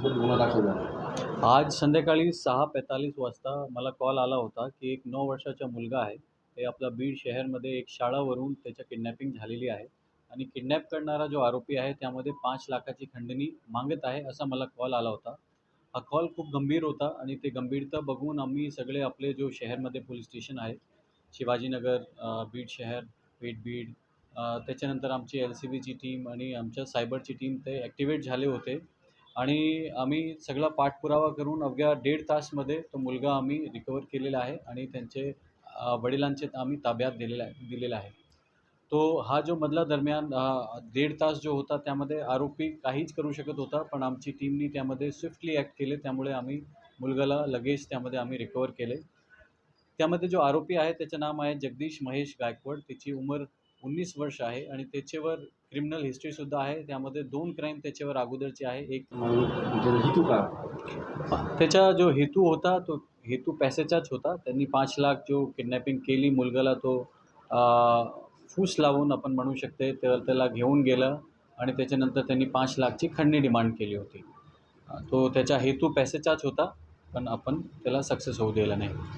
सध्या गुन्हा दाखल झाला आज संध्याकाळी सहा पैतालीस वाजता मला कॉल आला होता की एक नऊ वर्षाचा मुलगा आहे. ते आपला बीड शहरमध्ये एक शाळावरून त्याच्या किडनॅपिंग झालेली आहे आणि किडनॅप करणारा जो आरोपी आहे त्यामध्ये पाच लाखाची खंडणी मागत आहे असा मला कॉल आला होता. हा कॉल खूप गंभीर होता आणि ते गंभीरता बघून आम्ही सगळे आपले जो शहरमध्ये पोलीस स्टेशन आहे शिवाजीनगर बीड शहर पेठ बीड त्याच्यानंतर आमची एल सी बीची टीम आणि आमच्या सायबरची टीम ते ॲक्टिवेट झाले होते. आणि आम्ही सगळा पाठपुरावा करून अवघ्या दीड तासमध्ये तो मुलगा आम्ही रिकवर केलेला आहे आणि त्यांचे वडिलांचे आम्ही ताब्यात दिलेला आहे दिलेला आहे. तो हा जो मधला दरम्यान दीड तास जो होता त्यामध्ये आरोपी काहीच करू शकत होता पण आमची टीमनी त्यामध्ये स्विफ्टली ॲक्ट केले त्यामुळे आम्ही मुलगाला लगेच त्यामध्ये आम्ही रिकवर केले. त्यामध्ये जो आरोपी आहे त्याचं नाम आहे जगदीश महेश गायकवाड. त्याची उमर उन्नीस वर्ष आहे आणि त्याच्यावर क्रिमिनल हिस्ट्रीसुद्धा आहे. त्यामध्ये दोन क्राईम त्याच्यावर अगोदरचे आहे. एक म्हणजे हेतू का? त्याचा जो हेतू होता तो हेतू पैशाचाच होता. त्यांनी पाच लाख जो किडनॅपिंग केली मुलगाला तो फूस लावून आपण म्हणू शकते तर त्याला घेऊन गेलं आणि त्याच्यानंतर त्यांनी पाच लाखची खंडणी डिमांड केली होती. तो त्याचा हेतू पैशाचाच होता पण आपण त्याला सक्सेस होऊ दिला नाही.